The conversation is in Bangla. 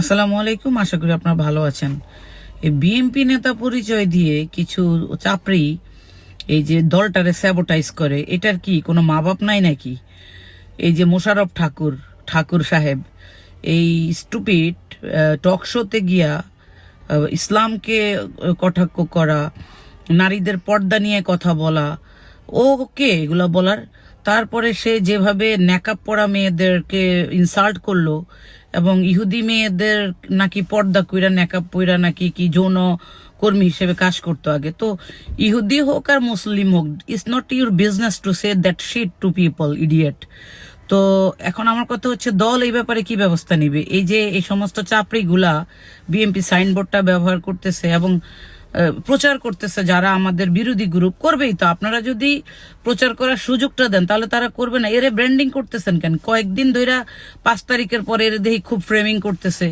আসসালামু আলাইকুম, আশা করি আপনারা ভালো আছেন। এই বিএনপি নেতা পরিচয় দিয়ে কিছু চাপড়ি এই যে দলটারে স্যাবোটাইজ করে, এটার কি কোনো মা বাপ নাই নাকি? এই যে মোশারফ ঠাকুর ঠাকুর সাহেব, এই স্টুপিড টক শোতে গিয়া ইসলামকে কটাক্ষ করা, নারীদের পর্দা নিয়ে কথা বলা ও কে এগুলা বলার তারপরে সে যেভাবে ন্যাকাপ পরা মেয়েদেরকে ইনসাল্ট করল এবং ইহুদি মেয়েদের নাকি পর্দা কইরা ন্যাকাপ পইরা নাকি কি যৌন কর্মী হিসেবে কাজ করতো আগে। তো ইহুদি হোক আর মুসলিম হোক it's not your business to say that shit to people idiot তো এখন আমার কথা হচ্ছে, দল এই ব্যাপারে কি ব্যবস্থা নিবে? এই যে এই সমস্ত চাপড়িগুলা বিএমপি সাইনবোর্ডটা ব্যবহার করতেছে এবং প্রচার করতেছে, যারা আমাদের বিরোধী গ্রুপ করবেই তো। আপনারা যদি প্রচার করার সুযোগটা দেন, তাহলে তারা করবে না। এরে ব্র্যান্ডিং করতেছেন কেন? কয়েকদিন ধইরা পাঁচ তারিখের পরে এর দেখি খুব ফ্রেমিং করতেছে।